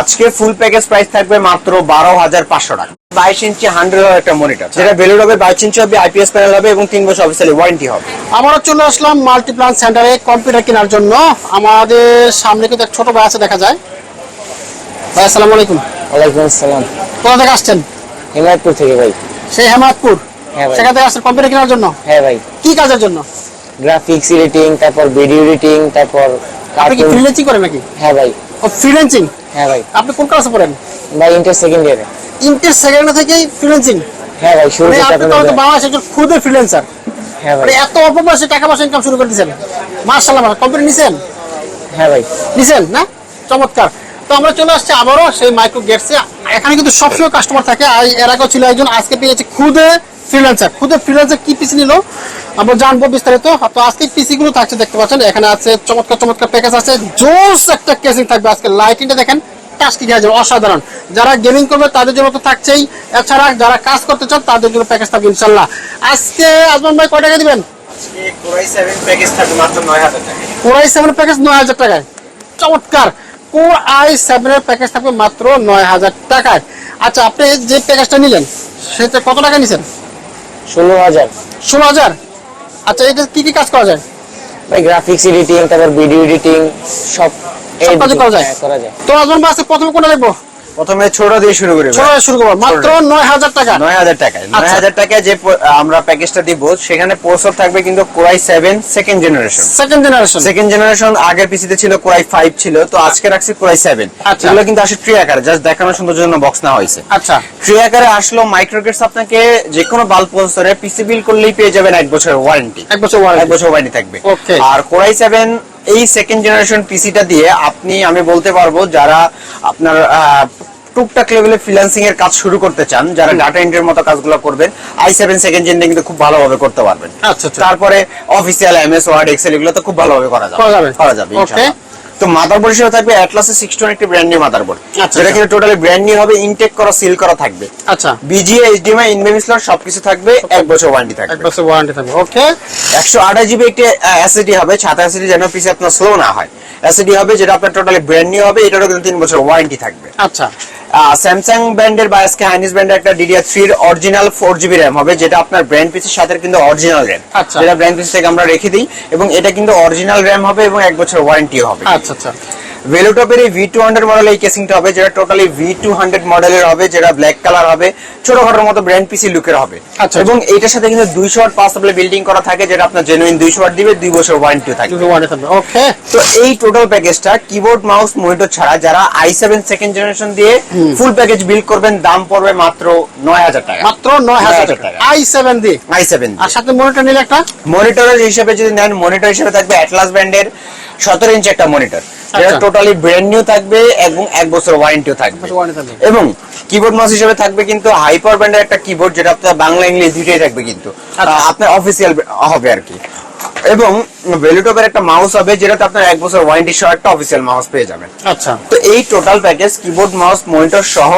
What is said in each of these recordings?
আজকে full package price থাকবে মাত্র বারো হাজার পাঁচশো টাকা। বাইশ ইঞ্চি হান্ড্রেড একটা মনিটর যেটা বেলুড হবে বাইশ ইঞ্চি হবে আইপিএস প্যানেল হবে এবং তিন বছর অফিসিয়ালি ওয়ারেন্টি হবে। আমরা চলে আসলাম মাল্টিপ্লান সেন্টারে কম্পিউটার কেনার জন্য। আমাদের সামনে কিন্তু এক ছোট ভাই আছে দেখা যায়। ভাই আসসালামু আলাইকুম। ওয়ালাইকুম আসসালাম। কোথা থেকে আসছেন? হিমায়তপুর থেকে ভাই। সেই হেমায়তপুর হ্যাঁ ভাই। সেখান থেকে আসছেন কম্পিউটার কেনার জন্য? হ্যাঁ ভাই। কি কাজের জন্য? গ্রাফিক্স এডিটিং তারপর ভিডিও এডিটিং তারপর আপনি কি ফ্রিল্যান্সিং করেন নাকি? হ্যাঁ ভাই। ও ফ্রিল্যান্সিং হ্যাঁ ভাই। আপনি কোন ক্লাসে পড়েন? ভাই ইন্টার সেকেন্ড ইয়ারে ইন্টার সেকেন্ড থেকেই ফ্রিল্যান্সিং হ্যাঁ ভাই শুরু মানে আপনি তো বাংলাদেশের একজন ক্ষুদে ফ্রিল্যান্সার হ্যাঁ ভাই। মানে এত অল্প বয়সে টাকা পয়সা ইনকাম শুরু করে দিয়েছেন। মার্শাল্লাহ কম্পিউটার নিছেন? হ্যাঁ ভাই। নিছেন না? চমৎকার। তো আমরা চলে আসছি আবারও সেই মাইক্রো গেটসে এখানে কিন্তু সবসময় কাস্টমার থাকে। আর এর আগেও ছিল একজন আজকে পেয়েছে খুদে ফ্রিল্যান্সার খুদে ফ্রিল্যান্সার কি পিসি নিল? আমরা জানব বিস্তারিত। তো আজকে পিসি গুলো থাকছে দেখতে পাচ্ছেন। এখানে আছে চমৎকার চমৎকার প্যাকেজ আছে। জোস একটা কেসিং থাকবে আজকে। লাইটিংটা দেখেন। টাস্কি যাবে? অসাধারণ। যারা গেমিং করবে তাদের জন্য তো থাকছেই। এছাড়া যারা কাজ করতে চান তাদের জন্য প্যাকেজ থাকবে ইনশাল্লাহ আজকে আজমান ভাই কয় টাকা দিবেন? কোরাই সেভেন প্যাকেজ থাকবে মাত্র নয় হাজার টাকা। কোর সেভেন প্যাকেজ নয় হাজার টাকায়। চমৎকার। কোর আই সেভেনের প্যাকেজ থাকবে মাত্র নয় হাজার টাকায়। আচ্ছা আপনি যে প্যাকেজটা নিলেন সেটা কত টাকা নিছেন? ষোলো হাজার। ষোলো হাজার? আচ্ছা এটা কি কি কাজ করা যায়? ভাই গ্রাফিক্স এডিটিং তারপর ভিডিও এডিটিং সব সব কাজই করা যায়? হ্যাঁ, করা যায়। তো আজমান ভাই আজকে প্রথমে কোনটা দেখব? প্রথমে ছোট দিয়ে শুরু করি ছোট শুরু করব মাত্র নয় হাজার টাকা। নয় হাজার টাকায় নয় যে আমরা প্যাকেজটা দিব সেখানে প্রসেসর থাকবে কিন্তু core i seven second generation second generation second generation আগের পিসিতে ছিল কোরাই ছিল তো আজকে রাখছি কোরাই সেভেন আচ্ছা। এগুলো কিন্তু আসলে ট্রি আকারে জাস্ট দেখানোর সৌন্দর্যের জন্য বক্স না হয়েছে। আচ্ছা। ট্রি আকারে আসলো মাইক্রোগেটস আপনাকে যে কোনো বাল্ব প্রসেসরে পিসি বিল করলেই পেয়ে যাবেন এক বছরের ওয়ারেন্টি এক বছর এক ওয়ারেন্টি বছর ওয়ারেন্টি থাকবে. আর কোরাই সেভেন এই সেকেন্ড জেনারেশন পিসিটা দিয়ে আপনি আমি বলতে পারব যারা আপনার টুকটাক লেভেলে ফ্রিল্যান্সিং এর কাজ শুরু করতে চান যারা ডাটা এন্ট্রির মতো কাজগুলো করবেন আই সেভেন সেকেন্ড জেন কিন্তু খুব ভালোভাবে করতে পারবেন আচ্ছা, আচ্ছা। তারপরে official M S Word Excel এগুলো তো খুব ভালোভাবে করা যাবে। করা যাবে ইনশাআল্লাহ। তো মাদারবোর্ড হিসেবে থাকবে অ্যাটলাসের সিক্সটি একটি ব্র্যান্ড নিউ মাদারবোর্ড আচ্ছা, যেটা। কিন্তু টোটালি ব্র্যান্ড নিউ হবে ইনটেক করা সিল করা থাকবে। আচ্ছা। বিজিএ এইচডিএমআই ইনভেমি স্লট সবকিছু থাকবে এক বছর ওয়ারেন্টি থাকবে। এক বছর ওয়ারেন্টি থাকবে ওকে একশো আঠাশ জিবি একটি অ্যাসিডি হবে ছাতা অ্যাসিডি যেন পিসি আপনার স্লো না হয়। অ্যাসিডি হবে যেটা আপনার টোটালি ব্র্যান্ড নিউ হবে এটারও কিন্তু তিন বছর ওয়ারেন্টি থাকবে। আচ্ছা। স্যামসাং ব্র্যান্ডের বা আজকে হাইনিস ব্র্যান্ডের একটা ডিডিআর থ্রির অরিজিনাল ফোর জিবি র্যাম হবে যেটা আপনার ব্র্যান্ড পিসের সাথে কিন্তু অরিজিনাল র্যাম আচ্ছা। যেটা ব্র্যান্ড পিস থেকে আমরা রেখে দিই এবং এটা কিন্তু অরিজিনাল র্যাম হবে এবং এক বছর ওয়ারেন্টি হবে। আচ্ছা আচ্ছা। ভেলোটপের এই ভি টু হান্ড্রেড মডেল এই কেসিংটা হবে যেটা টোটালি ভি টু হান্ড্রেড মডেলের হবে যেটা ব্ল্যাক কালার হবে ছোটখাটোর মতো ব্র্যান্ড পিসি লুকের হবে। আচ্ছা। এবং এইটার সাথে কিন্তু দুইশো ওয়াট পাঁচ বিল্ডিং করা থাকে যেটা আপনার জেনুইন দুইশো ওয়াট দিবে দুই বছর ওয়ারেন্টি থাকে থাকবে ওকে তো এই টোটাল প্যাকেজটা কিবোর্ড মাউস মনিটর ছাড়া যারা আই সেভেন সেকেন্ড জেনারেশন দিয়ে ফুল প্যাকেজ বিল করবেন দাম পড়বে মাত্র নয় হাজার টাকা। মাত্র নয় হাজার টাকা। আই সেভেন দিয়ে? আই সেভেন আর সাথে মনিটর নিলে একটা? মনিটরের হিসেবে যদি নেন মনিটর হিসেবে থাকবে অ্যাটলাস ব্র্যান্ডের সতেরো ইঞ্চি একটা মনিটর যেটা। টোটালি ব্র্যান্ড নিউ থাকবে এবং এক বছর ওয়ারেন্টিও থাকবে। এবং কিবোর্ড মাউস হিসেবে থাকবে কিন্তু হাইপার ব্র্যান্ডের একটা কিবোর্ড যেটা আপনার বাংলা ইংলিশ দুইটাই থাকবে কিন্তু। আচ্ছা। আপনার অফিসিয়াল হবে আর কি। এবং ভ্যালুটপের একটা মাউস হবে যেটাতে আপনার এক বছর ওয়ারেন্টি সহ একটা অফিসিয়াল মাউস পেয়ে যাবেন। আচ্ছা। তো এই total package keyboard mouse monitor সহ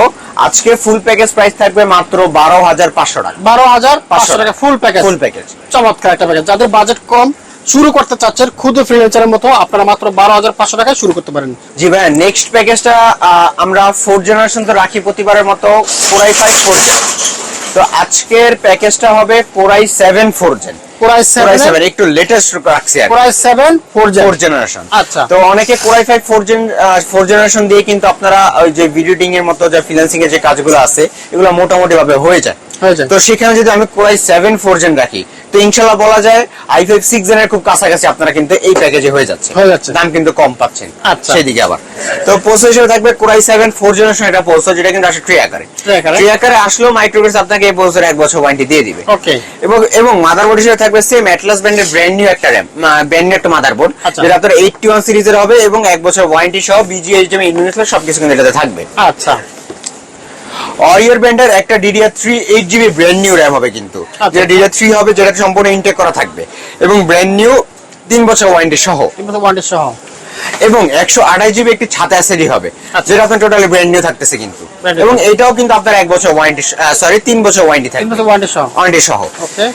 আজকে ফুল প্যাকেজ প্রাইস থাকবে মাত্র বারো হাজার পাঁচশো টাকা। বারো হাজার পাঁচশো টাকা। ফুল প্যাকেজ ফুল প্যাকেজ চমৎকার একটা প্যাকেজ যাদের বাজেট কম শুরু করতে চাচ্ছেন ক্ষুদ্র ফ্রিল্যান্সারের মতো আপনারা মাত্র বারো হাজার পাঁচশো টাকায় শুরু করতে পারেন। জি ভাই নেক্সট প্যাকেজটা আমরা ফোর্থ জেনারেশন তো রাখি প্রতিবারের মতো কোরাই ফাইভ ফোর জেন তো আজকের প্যাকেজটা হবে core i seven four gen core i core i seven seven একটু লেটেস্ট রাখছি core i seven four four generation আচ্ছা। তো অনেকে core i five four gen four generation দিয়ে কিন্তু আপনারা ওই যে ভিডিও এর মতো যে ফ্রিল্যান্সিং এর যে কাজগুলো আছে এগুলো মোটামুটি ভাবে হয়ে যায়। তো সেখানে যদি আমি কোরাই সেভেন ফোর জেন রাখি তো ইনশাল্লাহ বলা যায় আই ফাইভ সিক্স জেনের খুব কাছাকাছি আপনারা কিন্তু এই প্যাকেজে হয়ে যাচ্ছে। হয়ে যাচ্ছে। দাম কিন্তু কম পাচ্ছেন। আচ্ছা। সেদিকে আবার। তো প্রসেসর থাকবে core i seven four generation এটা প্রসেসর যেটা কিন্তু আসলে ট্রি আকারে। ট্রি আকারে। আসলেও মাইক্রোভেস আপনাকে এই প্রসেসর এক বছর ওয়ারেন্টি দিয়ে দিবে। ওকে এবং এবং মাদারবোর্ড হিসেবে থাকবে সেম অ্যাটলাস ব্র্যান্ডের ব্র্যান্ড নিউ একটা র্যাম ব্র্যান্ড নিউ একটা মাদারবোর্ড আচ্ছা। যেটা আপনার এইটটি ওয়ান সিরিজের হবে এবং এক বছর ওয়ারেন্টি সহ বিজিএইচডিএম ইউনিসেল সবকিছু কিন্তু এটাতে থাকবে। আচ্ছা। অরিয়ার ব্র্যান্ডের একটা DDR three eight GB brand new RAM হবে কিন্তু। যেটা ডিডিআর থ্রি হবে যেটা সম্পূর্ণ ইনটেক করা থাকবে এবং ব্র্যান্ড নিউ তিন বছর ওয়ারেন্টি সহ ওয়ারেন্টি সহ এবং একশো আড়াই জিবি একটি ছাতা অ্যাসেডি হবে আচ্ছা। যেটা আপনার টোটালি ব্র্যান্ড নিউ থাকতেছে কিন্তু। এবং এটাও কিন্তু আপনার এক বছর ওয়ারেন্টি সরি তিন বছর ওয়ারেন্টি থাকবে। বছর ওয়ারেন্টি সহ। ওয়ারেন্টি সহ। ওকে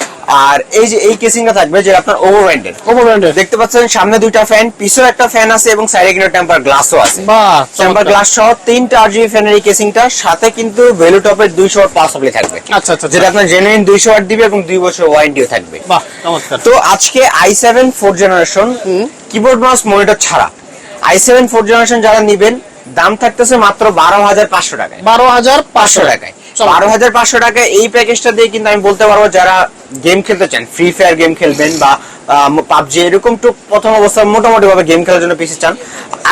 আর এই যে এই কেসিংটা থাকবে যে আপনার ওভার ব্র্যান্ডের ওভার ব্র্যান্ডের দেখতে পাচ্ছেন সামনে দুইটা ফ্যান পিছনে একটা ফ্যান আছে এবং সাইডে কিন্তু টেম্পার গ্লাসও আছে। বাহ টেম্পার গ্লাস সহ তিনটা আরজিবি ফ্যানের এই কেসিংটা সাথে কিন্তু ভ্যালু টপের দুইশো ওয়াট পাওয়ার সাপ্লাই থাকবে। আচ্ছা আচ্ছা যেটা আপনার জেনুইন দুইশো ওয়াট দিবে এবং দুই বছর ওয়ারেন্টিও থাকবে। বাহ চমৎকার। তো আজকে I seven four generation keyboard mouse monitor ছাড়া। আই সেভেন ফোর জেনারেশন যারা নিবেন দাম থাকতেছে মাত্র বারো হাজার পাঁচশো টাকায়। বারো হাজার পাঁচশো টাকায়। বারো হাজার পাঁচশো টাকায় এই প্যাকেজটা দিয়ে কিন্তু আমি বলতে পারব যারা গেম খেলতে চান ফ্রি ফায়ার গেম খেলবেন বা পাবজি এরকম টুক প্রথম অবস্থা মোটামুটি ভাবে গেম খেলার জন্য পিসি চান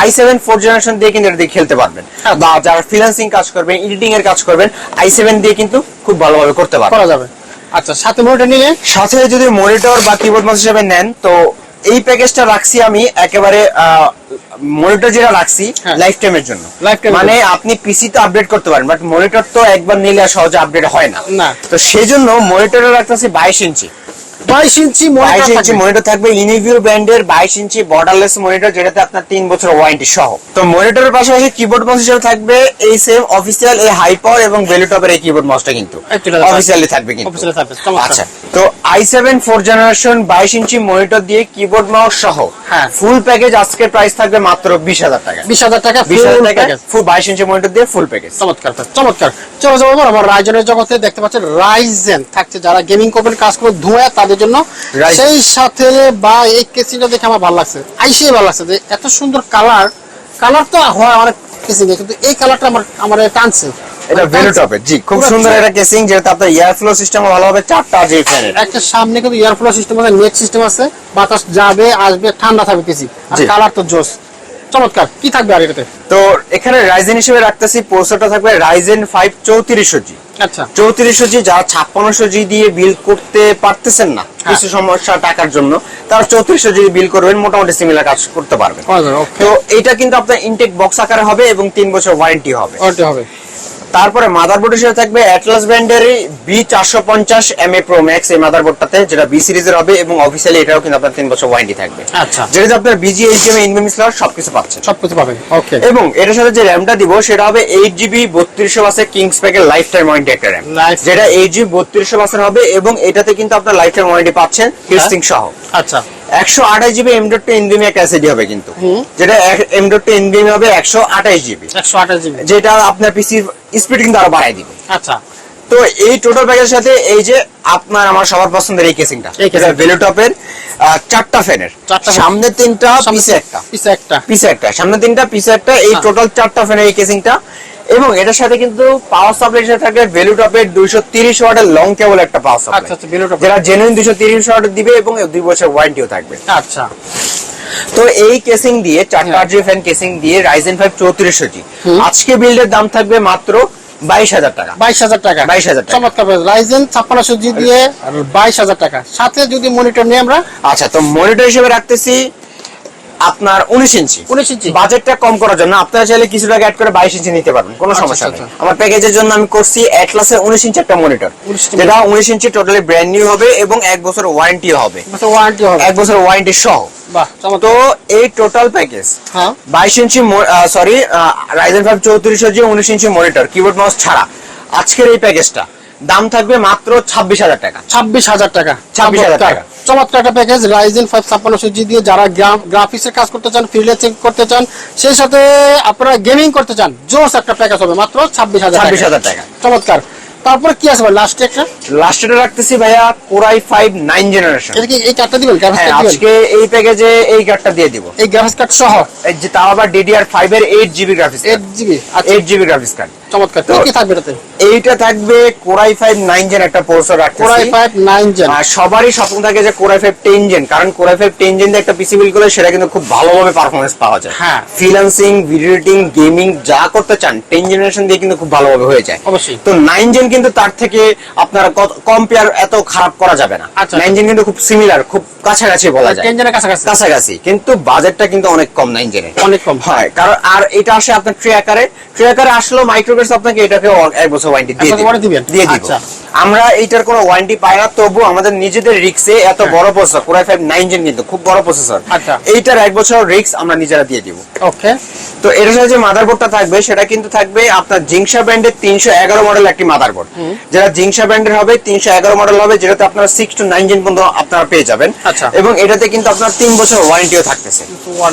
আই সেভেন ফোর জেনারেশন দিয়ে কিন্তু এটা দিয়ে খেলতে পারবেন। আচ্ছা। বা যারা ফ্রিল্যান্সিং কাজ করবেন এডিটিং এর কাজ করবেন আই সেভেন দিয়ে কিন্তু খুব ভালোভাবে করতে পারবেন। করা যাবে। আচ্ছা সাথে মোটর নিলে? সাথে যদি মনিটর বা কিবোর্ড মাউস হিসেবে নেন তো এই প্যাকেজটা রাখছি আমি একেবারে মনিটর যেটা রাখছি হ্যাঁ। লাইফ টাইমের জন্য। মানে আপনি পিসি তো আপডেট করতে পারেন বাট মনিটর তো একবার নিলে আর সহজে আপডেট হয় না। তো সেই জন্য মনিটরে রাখতেছি বাইশ ইঞ্চি। বাইশ ইঞ্চি বাইশ মনিটর ইঞ্চি মনিটর থাকবে ইনিভিউ ব্র্যান্ডের বাইশ ইঞ্চি বর্ডারলেস মনিটর যেটাতে আপনার তিন বছর ওয়ারেন্টি সহ। তো মনিটরের পাশাপাশি কিবোর্ড মাউস হিসেবে থাকবে এই সেম অফিসিয়াল এই হাই পাওয়ার এবং ভেলুটপের এই কিবোর্ড মাউসটা কিন্তু। অফিসিয়ালি থাকবে। কিন্তু। আচ্ছা। তো আই সেভেন ফোর জেনারেশন বাইশ ইঞ্চি মনিটর দিয়ে কিবোর্ড মাউস সহ হ্যাঁ। ফুল প্যাকেজ আজকের প্রাইস থাকবে মাত্র বিশ হাজার টাকা। বিশ হাজার টাকা বিশ হাজার টাকা ফুল বাইশ ইঞ্চি মনিটর দিয়ে ফুল প্যাকেজ চমৎকার চমৎকার। চলো যাব এবার আমার রাইজেনের জগতে দেখতে পাচ্ছেন রাইজেন থাকছে। যারা গেমিং করবেন কাজ করে ধোয়া তাদের জন্য। সেই সাথে বা এই কেসিটা দেখে আমার ভালো লাগছে। আইসে ভালো লাগছে যে এত সুন্দর কালার কালার তো হয় অনেক কেসিং কিন্তু এই কালারটা আমার আমার টানছে। এটা মানে টানছে। জি খুব সুন্দর। একটা কেসিং যেটা আপনার এয়ার ফ্লো সিস্টেম ভালো হবে চারটা একটা সামনে কিন্তু এয়ার ফ্লো সিস্টেম আছে নেট সিস্টেম আছে বাতাস যাবে আসবে ঠান্ডা থাকবে কেসি আর কালার তো জোস। চমৎকার কি থাকবে আর এটাতে? তো এখানে রাইজেন হিসেবে রাখতেছি প্রসেসরটা থাকবে রাইজেন ফাইভ চৌত্রিশশো জি আচ্ছা। যারা দিয়ে বিল করতে পারতেছেন না কিছু সমস্যা টাকার জন্য তারা চৌত্রিশশো জি বিল করবেন মোটামুটি সিমিলার কাজ করতে পারবেন। ওকে তো এটা কিন্তু আপনার ইনটেক বক্স আকারে হবে এবং তিন বছর ওয়ারেন্টি হবে। ওটা হবে। তারপরে মাদারবোর্ড হিসেবে থাকবে অ্যাটলাস ব্র্যান্ডের বি চারশো পঞ্চাশ এম এ প্রো ম্যাক্স এই মাদারবোর্ডটাতে যেটা বি সিরিজের হবে এবং অফিসিয়ালি এটাও কিন্তু আপনার তিন বছর ওয়ারেন্টি থাকবে। আচ্ছা। যেটা আপনার বিজি এইচএম ইনভেম ইসলার সবকিছু পাচ্ছেন। সবকিছু পাবেন ওকে এবং এটার সাথে যে র্যামটা দিব সেটা হবে এইট জিবি বত্রিশশো বাসের কিংস প্যাকের লাইফ টাইম ওয়ারেন্টি একটা র্যাম যেটা এইট জিবি বত্রিশশো বাসের হবে এবং এটাতে কিন্তু আপনার লাইফ টাইম ওয়ারেন্টি পাচ্ছেন হিস্টিং সহ। আচ্ছা। একশো আঠাশ জিবি এম ডট টু এনবিএম একটা হবে কিন্তু। যেটা এম ডট টু এনবিএম হবে একশো আঠাশ জিবি। একশো আঠাশ জিবি। যেটা আপনার পিসি স্পিড কিন্তু আরও বাড়াই দিবে। আচ্ছা। তো এই টোটাল প্যাকের সাথে এই যে আপনার আমার সবার পছন্দের এই কেসিংটা। ভেলুটপের চারটা ফ্যানের। সামনে তিনটা পিছে একটা। পিছে একটা। পিছে একটা। সামনে তিনটা পিছে একটা এই হ্যাঁ। টোটাল চারটা ফ্যানের এই কেসিংটা এবং এটার সাথে কিন্তু পাওয়ার সাপ্লাই সাথে থাকবে ভেলুটপের দুইশো তিরিশ ওয়াটের লং কেবল একটা পাওয়ার সাপ্লাই আচ্ছা যেটা জেনুইন দুইশো তিরিশ ওয়াট দিবে এবং দুই বছর ওয়ারেন্টিও থাকবে। আচ্ছা। তো এই কেসিং দিয়ে চারটা। আরজি ফ্যান কেসিং দিয়ে রাইজেন ফাইভ চৌত্রিশশো জি আজকে বিল্ডের দাম থাকবে মাত্র বাইশ হাজার টাকা। বাইশ হাজার টাকা। 22,000 টাকা। চমৎকার রাইজেন ছাপ্পান্নশো জি দিয়ে বাইশ হাজার টাকা। সাথে যদি মনিটর নিই আমরা? আচ্ছা তো মনিটর হিসেবে রাখতেছি আপনার উনিশ ইঞ্চি। 19 ইঞ্চি। বাজেটটা কম করার জন্য আপনারা চাইলে কিছু টাকা অ্যাড করে বাইশ ইঞ্চি নিতে পারবেন কোনো আচ্ছা, সমস্যা নেই। আচ্ছা। আমার প্যাকেজের জন্য আমি করছি অ্যাটলাসের উনিশ ইঞ্চি একটা মনিটর 19 যেটা উনিশ ইঞ্চি টোটালি ব্র্যান্ড নিউ হবে এবং এক বছর ওয়ারেন্টি হবে। এক বছর ওয়ারেন্টি সহ। তো এই টোটাল প্যাকেজ বাইশ ইঞ্চি সরি রাইজেন ফাইভ চৌত্রিশ উনিশ ইঞ্চি মনিটর কিবোর্ড মাউস ছাড়া। আজকের এই প্যাকেজটা দাম থাকবে মাত্র ছাব্বিশ হাজার টাকা। ছাব্বিশ হাজার টাকা। 26,000 চমৎকার। টাকা। চমৎকার একটা প্যাকেজ রাইজেন ফাইভ ছাপ্পান্নশো জি দিয়ে যারা গ্রাফিক্সের কাজ করতে চান ফ্রিল্যান্সিং করতে চান সেই সাথে আপনারা গেমিং করতে চান জোস একটা প্যাকেজ হবে মাত্র ছাব্বিশ হাজার 26,000 টাকা। চমৎকার। তারপরে কি আছে ভাই লাস্টে একটা? লাস্টে রাখতেছি ভাইয়া কোরাই ফাইভ নাইন জেনারেশন এটা কি এই কার্ডটা দিবেন গ্রাফিক্স হ্যাঁ কার্ড আজকে এই প্যাকেজে এই কার্ডটা দিয়ে দিব। এই গ্রাফিক্স কার্ড সহ? এই যে তাও আবার ডিডিআর ফাইভ এর eight GB graphics eight GB আচ্ছা। এইট জিবি গ্রাফিক্স কার্ড চমৎকার। কি তো- থাকবে এটাতে? এইটা থাকবে core i five nine gen একটা প্রসেসর কোরাই রাখতেছি ফাইভ নাইন জেন আর সবারই স্বপ্ন থাকে যে core i five ten gen কারণ core i five ten gen দিয়ে একটা পিসি বিল করলে সেটা কিন্তু খুব ভালোভাবে পারফরমেন্স পাওয়া যায়। হ্যাঁ। ফ্রিল্যান্সিং ভিডিও এডিটিং গেমিং যা করতে চান টেন জেনারেশন দিয়ে কিন্তু খুব ভালোভাবে হয়ে যায়। অবশ্যই। তো জেন কিন্তু তার থেকে আপনার কম্পেয়ার এত খারাপ করা যাবে না। আচ্ছা। জেন কিন্তু খুব সিমিলার খুব কাছাকাছি বলা যায়। ইঞ্জিনের কাছাকাছি। কাছাকাছি। কিন্তু বাজেটটা কিন্তু অনেক কম না ইঞ্জিনে অনেক কম হয়। কারণ আর এটা আসে আপনার ট্রে আকারে। ট্রে আকারে আপনাকে এটাকে এক বছর ওয়ারেন্টি দিয়ে দিবেন? দিবে। দিয়ে দিব। আচ্ছা। আমরা এইটার কোনো ওয়ারেন্টি পাই না তবু আমাদের নিজেদের রিক্সে এত বড় processor core i five nine gen কিন্তু খুব বড় প্রসেসর হ্যাঁ। আচ্ছা। এইটার এক বছর রিক্স আমরা নিজেরা দিয়ে দিব। ওকে। তো এর সাথে যে মাদারবোর্ডটা থাকবে সেটা কিন্তু থাকবে আপনার জিংসা ব্র্যান্ডের তিনশো এগারো মডেল একটি মাদারবোর্ড যেটা জিংসা ব্র্যান্ডের হবে তিনশো এগারো মডেল হবে যেটাতে আপনার সিক্স টু নাইন জেন পর্যন্ত আপনারা পেয়ে যাবেন। আচ্ছা। এবং এটাতে কিন্তু আপনার তিন বছর ওয়ারেন্টিও থাকতেছে।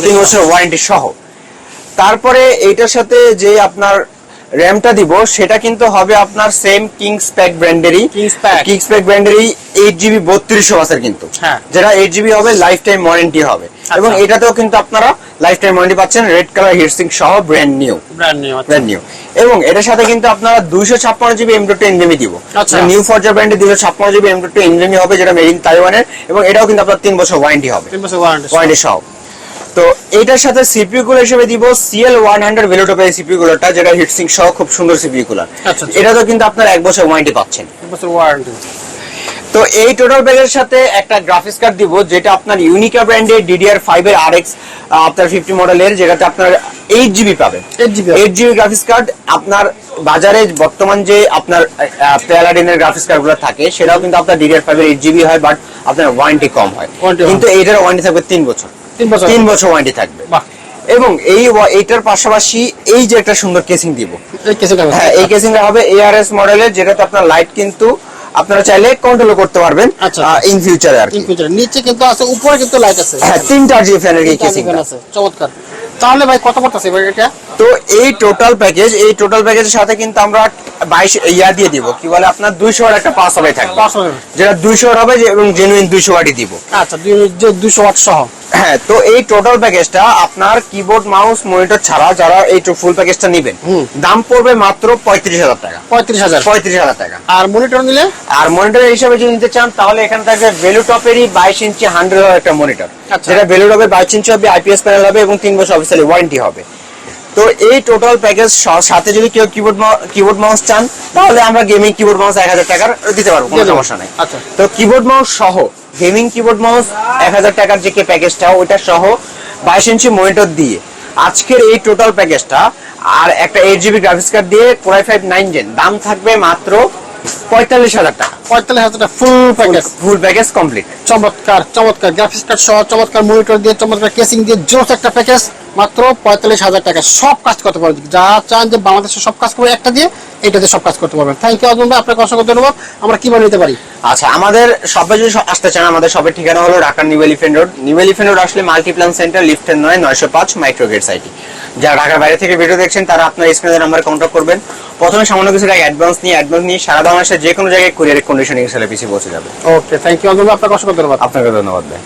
তিন বছর ওয়ারেন্টি সহ। তারপরে এইটার সাথে যে আপনার র্যামটা দিব সেটা কিন্তু হবে আপনার সেম কিংস প্যাক ব্র্যান্ডেরই কিংস প্যাক ব্র্যান্ডেরই এইট জিবি বত্রিশশো আছে কিন্তু। হ্যাঁ। যেটা এইট জিবি হবে লাইফ টাইম ওয়ারেন্টি হবে এবং এটাতেও কিন্তু আপনারা লাইফ টাইম ওয়ারেন্টি পাচ্ছেন রেড কালার হিটসিং সহ ব্র্যান্ড নিউ ব্র্যান্ড নিউ এবং এটার সাথে কিন্তু আপনারা দুইশো ছাপ্পান্ন জিবি এম টু এনজিমি দিব। আচ্ছা। নিউ ফরজার ব্র্যান্ডে দুইশো ছাপ্পান্ন জিবি এম ডট এনজিমি হবে যেটা মেড ইন তাইওয়ানের এবং এটাও কিন্তু আপনার তিন বছর ওয়ারেন্টি হবে। তিন বছর ওয়ারেন্টি ওয়ারেন্টি সহ। তো এইটার সাথে সিপিইউ গুলো হিসেবে দিব সিএল ওয়ান হান্ড্রেড ভেলোটপের সিপিইউ গুলোটা যেটা হিটসিং সহ খুব সুন্দর সিপিইউ গুলো আচ্ছা, আচ্ছা। এটা তো কিন্তু আপনার এক বছর ওয়ারেন্টি পাচ্ছেন। তিন বছর ওয়ারেন্টি তো এই টোটাল সাথে একটা গ্রাফিক্স কার্ড দিব যেটা আপনার ইউনিকা ব্র্যান্ডের ডিডিআর ফাইভ এর আর এক্স আপনার ফিফটি মডেলের যেটাতে আপনার এইট জিবি পাবেন। 8GB eight GB graphics card আপনার বাজারে বর্তমান যে আপনার প্যালাডিনের গ্রাফিক্স কার্ডগুলো থাকে সেটাও কিন্তু আপনার ডিডিআর ফাইভ এর এইট জিবি হয় বাট আপনার ওয়ারেন্টি কম হয়। কিন্তু এইটার ওয়ারেন্টি থাকবে তিন বছর। তিন বছর ওয়ারেন্টি থাকবে। এবং এই এইটার পাশাপাশি এই যে একটা সুন্দর কেসিং দিব। হ্যাঁ এই কেসিংটা হবে এআরএস মডেলের যেটাতে আপনার লাইট কিন্তু আপনারা চাইলে কন্ট্রোল করতে পারবেন আচ্ছা। ইন ফিউচারে আর কি। নিচে কিন্তু আছে উপরে কিন্তু লাইট আছে। হ্যাঁ তিনটা জি ফ্যানের এই কেসিং আছে। চমৎকার। তাহলে ভাই কত পড়তেছে ভাই এটা তো এই টোটাল প্যাকেজ এই টোটাল প্যাকেজের সাথে কিন্তু আমরা বাইশ ইয়া দিয়ে দিব। কি বলে? আপনার দুইশো ওয়াট একটা পাস হবে থাকবে। যেটা দুইশো ওয়াট হবে এবং জেনুইন দুইশো ওয়াটই দিব। আচ্ছা দুইশো ওয়াট সহ। হ্যাঁ তো এই টোটাল প্যাকেজটা আপনার কিবোর্ড মাউস মনিটর ছাড়া যারা এই ফুল প্যাকেজটা নেবেন দাম পড়বে মাত্র পঁয়ত্রিশ হাজার টাকা। পঁয়ত্রিশ হাজার। পঁয়ত্রিশ হাজার টাকা। আর মনিটর নিলে? আর মনিটর হিসাবে যদি নিতে চান তাহলে এখানে থাকবে ভ্যালু টপেরই বাইশ ইঞ্চি হান্ড্রেড একটা মনিটর আচ্ছা। যেটা ভ্যালু টপে বাইশ ইঞ্চি হবে আইপিএস প্যানেল হবে এবং তিন বছর অফিসিয়ালি ওয়ারেন্টি হবে। তো এই টোটাল প্যাকেজ সাথে যদি কেউ কিবোর্ড কিবোর্ড মাউস চান তাহলে আমরা গেমিং কিবোর্ড মাউস এক হাজার টাকার দিতে পারব কোনো সমস্যা নাই। আচ্ছা। তো কিবোর্ড মাউস সহ গেমিং কিবোর্ড মাউস এক হাজার টাকার যে প্যাকেজটা ওইটা সহ বাইশ ইঞ্চি মনিটর দিয়ে আজকের এই টোটাল প্যাকেজটা আর একটা এইট জিবি গ্রাফিক্স কার্ড দিয়ে core i five nine gen দাম থাকবে মাত্র পঁয়তাল্লিশ হাজার টাকা। পঁয়তাল্লিশ হাজার টাকা full package full package complete চমৎকার চমৎকার গ্রাফিক্স কার্ড সহ চমৎকার মনিটর দিয়ে চমৎকার কেসিং দিয়ে জোস একটা প্যাকেজ মাত্র পঁয়তাল্লিশ হাজার টাকা। সব কাজ করতে পারবে। যা চান যে বাংলাদেশে সব কাজ করবে একটা দিয়ে এটাতে সব কাজ করতে পারবেন। থ্যাংক ইউ ভাই আপনাকে অসংখ্য ধন্যবাদ। আমরা কীভাবে নিতে পারি? আচ্ছা আমাদের সবাই যদি আসতে চান আমাদের সবের ঠিকানা হলো ঢাকার New Elephant Road New Elephant Road আসলে মাল্টিপ্লান সেন্টার লিফটের নয় নয়শো পাঁচ মাইক্রোগেট সাইটি যারা ঢাকার বাইরে থেকে ভিডিও দেখছেন তারা আপনার স্ক্রিনের নাম্বারে কন্ট্যাক্ট করবেন। প্রথমে সামান্য কিছু টাকা অ্যাডভান্স নিয়ে অ্যাডভান্স নিয়ে সারা বাংলাদেশের যে কোনো জায়গায় কুরিয়ারের কন্ডিশনিং সেলে পিছিয়ে পৌঁছে যাবে। ওকে থ্যাংক ইউ ভাই আপনাকে অসংখ্য ধন্যবাদ। আপনাকে ধন্যবাদ ভাই।